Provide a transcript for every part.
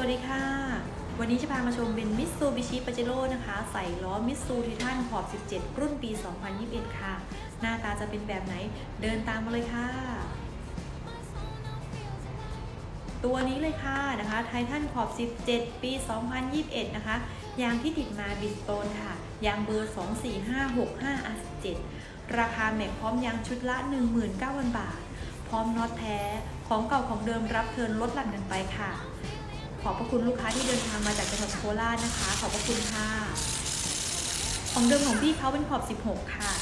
วัสดีค่ะ วันนี้จะพามาชมเป็นมิตซูบิชิปาเจโร่นะคะ ใส่ล้อมิตซูทิทันขอบ 17 รุ่นปี 2021 ค่ะ หน้าตาจะเป็นแบบไหนเดินตามมาเลยค่ะ ตัวนี้เลยค่ะนะคะไททันขอบ 17 ปี 2021 นะคะ ยางที่ติดมาบิสโตนค่ะ ยางเบอร์ 24565 R17 ราคาแม็กพร้อมยางชุดละ 19,000 บาท พร้อมน็อตแท้ ของเก่าของเดิมรับเทินลดหลั่นกันไปค่ะ ขอบพระคุณลูกค้าที่เดินทางมาจากจังหวัดโคราชนะคะ ขอบพระคุณค่ะของเดิมของพี่เขาเป็นขอบ 16 ค่ะ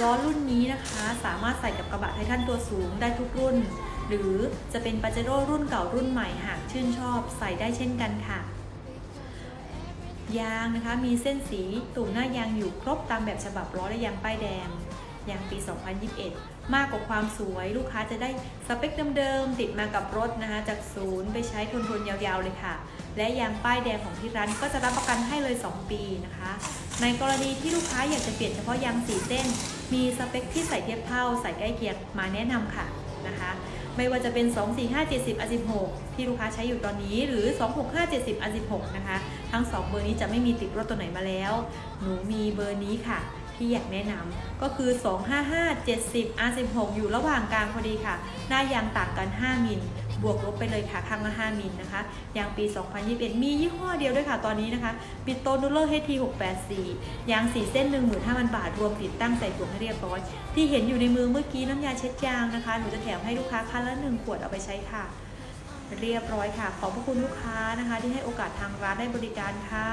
ล้อรุ่นนี้นะคะ สามารถใส่กับกระบะไททันตัวสูงได้ทุกรุ่น หรือจะเป็นปาเจโร่รุ่นเก่ารุ่นใหม่หากชื่นชอบใส่ได้เช่นกันค่ะ ยางนะคะมีเส้นสีตุ่มหน้ายางอยู่ครบตามแบบฉบับล้อและยางป้ายแดง ยางปี 2021 มากกว่าความสวย ลูกค้าจะได้สเปคเดิมๆติดมากับรถนะคะ จากศูนย์ไปใช้ทนทนๆยาวๆเลยค่ะ และยางป้ายแดงของที่ร้านก็จะรับประกันให้เลย 2 ปีนะคะ ในกรณีที่ลูกค้าอยากจะเปลี่ยนเฉพาะยางสีเส้น มีสเปคที่ใส่เทียบเท่าใส่ใกล้เคียงมาแนะนำค่ะนะคะไม่ว่าจะเป็น 24570 R16 ที่ลูกค้าใช้อยู่ตอนนี้หรือ 26570 R16 นะคะ ทั้ง 2 เบอร์นี้จะไม่มีติดรถตัวไหนมาแล้ว หนูมีเบอร์นี้ค่ะ ที่อยากแนะนำก็คือ 25570 R16 อยู่ระหว่างกลางพอดีค่ะ หน้ายางต่างกัน 5 มิลบวกลบไปเลยค่ะข้างละ 5 มิลนะคะ ยางปี 2021 มียี่ห้อเดียวด้วยค่ะ ตอนนี้นะคะปิโตนูเลอร์ HT 684 ยางสีเส้น 15,000 บาท รวมติดตั้งใส่ถุงให้เรียบร้อย ที่เห็นอยู่ในมือเมื่อกี้น้ำยาเช็ดยางนะคะ หนูจะแถมให้ลูกค้าคันละ 1 ขวดเอาไปใช้ค่ะ เรียบร้อยค่ะ ขอบพระคุณลูกค้านะคะ ที่ให้โอกาสทางร้านได้บริการค่ะ